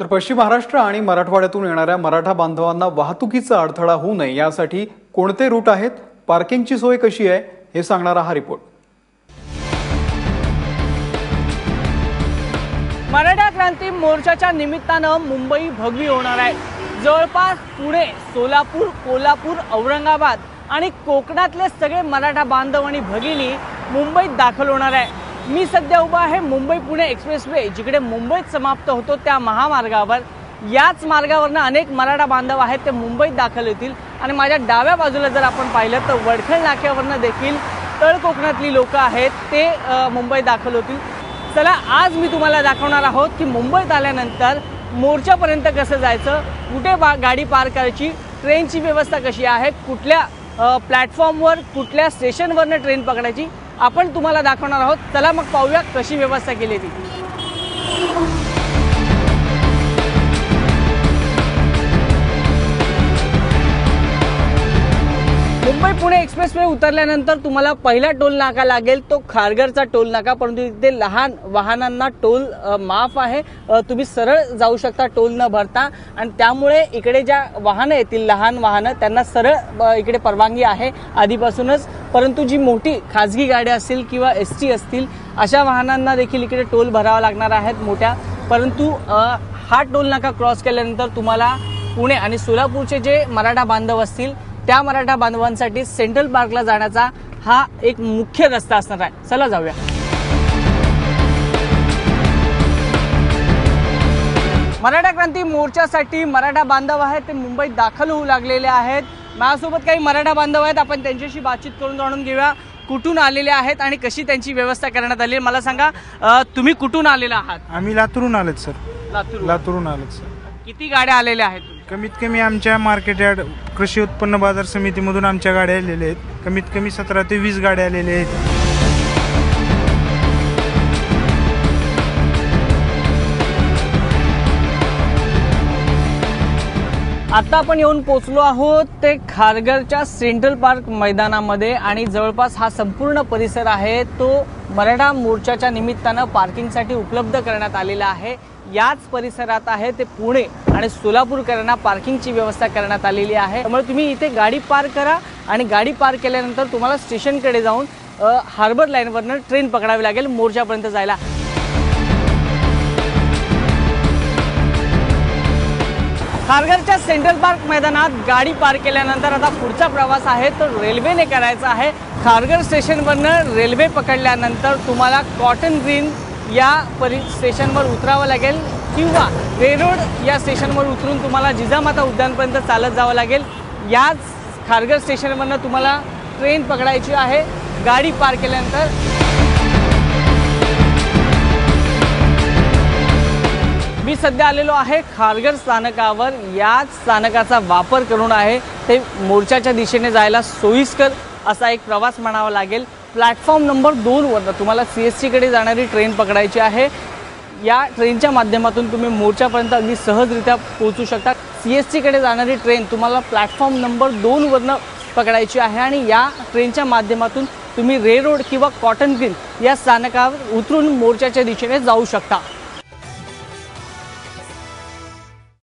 तर पश्चिम महाराष्ट्र आणि मराठवाड्यातून येणाऱ्या मराठा बांधवांना वाहतुकीचा अडथळा होऊ नये यासाठी कोणते रूट आहेत पार्किंगची सोय कशी आहे हे सांगणारा हा रिपोर्ट. मराठा क्रांती मोर्चाच्या निमित्तानं मुंबई भगवी होणार आहे. जवळपास पुणे सोलापूर कोल्हापूर औरंगाबाद आणि कोकणातले सगळे मराठा बांधव आणि भगिनी मुंबईत दाखल होणार आहे. मी सध्या उभा आहे मुंबई पुणे एक्सप्रेसवे जिकडे मुंबईत समाप्त होतो त्या महामार्गावर. याच मार्गावरनं अनेक मराठा बांधव आहेत ते मुंबईत दाखल होतील. आणि माझ्या डाव्या बाजूला जर आपण पाहिलं तर वडखल नाक्यावरनं देखील तळ कोकणातली लोक आहेत ते मुंबईत दाखल होतील. चला आज मी तुम्हाला दाखवणार आहोत की मुंबईत आल्यानंतर मोर्चापर्यंत कसं जायचं कुठे बा गाडी पार करायची ट्रेनची व्यवस्था कशी आहे कुठल्या प्लॅटफॉर्मवर कुठल्या स्टेशनवरनं ट्रेन पकडायची आपण तुम्हाला दाखवणार आहोत. चला मग पाहूया कशी व्यवस्था केली ती. पुणे एक्सप्रेसवे उतरल्यानंतर तुम्हाला पहिला टोल नाका लागेल. तो खारघरचा टोल नाका परंतु इथे लहान वाहनांना टोल माफ आहे. तुम्ही सरळ जाऊ शकता टोल न भरता. आणि त्यामुळे इकडे ज्या वाहनं येतील लहान वाहनं त्यांना सरळ इकडे परवानगी आहे आधीपासूनच. परंतु जी मोठी खाजगी गाड्या असतील किंवा एस टी असतील अशा वाहनांना देखील इकडे टोल भरावा लागणार आहेत मोठ्या. परंतु हा टोल नाका क्रॉस केल्यानंतर तुम्हाला पुणे आणि सोलापूरचे जे मराठा बांधव असतील त्या मराठा बांधवांसाठी सेंट्रल पार्कला जाण्याचा हा एक मुख्य रस्ता असणार आहे. चला जाऊया. मराठा क्रांती मोर्चासाठी मराठा बांधव आहेत ते मुंबईत दाखल होऊ लागलेले आहेत. माझ्यासोबत काही मराठा बांधव आहेत आपण त्यांच्याशी बातचीत करून जाणून घेऊया. कुठून आलेले आहेत आणि कशी त्यांची व्यवस्था करण्यात आली मला सांगा तुम्ही कुठून आलेला आहात? आम्ही लातूरून आलोत सर. लातूर लातूरून आलोत सर. किती गाड्या आलेल्या आहेत? कमीत कमी आमच्या मार्केट यार्ड कृषी उत्पन्न बाजार समितीमधून आमच्या गाड्या आलेल्या आहेत. कमीत कमी सतरा ते वीस गाड्या आलेल्या आहेत. आता आपण येऊन पोचलो आहोत ते खारघरच्या सेंट्रल पार्क मैदानामध्ये आणि जवळपास हा संपूर्ण परिसर आहे. तो मराठा मोर्चाच्या निमित्तानं पार्किंगसाठी उपलब्ध करण्यात आलेला आहे. याच परिसरात आहे ते पुणे. आणि सोलापूरकरांना पार्किंगची व्यवस्था करण्यात आलेली आहे. त्यामुळे तुम्ही इथे गाडी पार्क करा आणि गाडी पार्क केल्यानंतर तुम्हाला स्टेशनकडे जाऊन हार्बर लाईनवरनं ट्रेन पकडावी लागेल मोर्चापर्यंत जायला. खारघरच्या सेंट्रल पार्क मैदानात गाडी पार्क केल्यानंतर आता पुढचा प्रवास आहे. तो रेल्वेने करायचा आहे. खारघर स्टेशनवरनं रेल्वे पकडल्यानंतर तुम्हाला कॉटन ग्रीन या परि स्टेशनवर उतरावं लागेल. किंवा रेरोड या स्टेशनवर उतरून तुम्हाला जिजामाता उद्यानपर्यंत चालत जावं लागेल. याच खारघर स्टेशनवरनं तुम्हाला ट्रेन पकडायची आहे. गाडी पार केल्यानंतर मी सध्या आलेलो आहे खारघर स्थानकावर. याच स्थानकाचा वापर करून आहे ते मोर्चाच्या दिशेने जायला सोयीस्कर असा एक प्रवास म्हणावा लागेल. प्लॅटफॉर्म नंबर दोनवरनं तुम्हाला सी एस टीकडे जाणारी ट्रेन पकडायची आहे. या ट्रेनच्या माध्यमातून तुम्ही मोर्चापर्यंत अगदी सहजरित्या पोहोचू शकता. सी एस टीकडे जाणारी ट्रेन तुम्हाला प्लॅटफॉर्म नंबर दोनवरनं पकडायची आहे आणि या ट्रेनच्या माध्यमातून तुम्ही रे रोड किंवा कॉटन ग्रीन या स्थानकावर उतरून मोर्चाच्या दिशेने जाऊ शकता.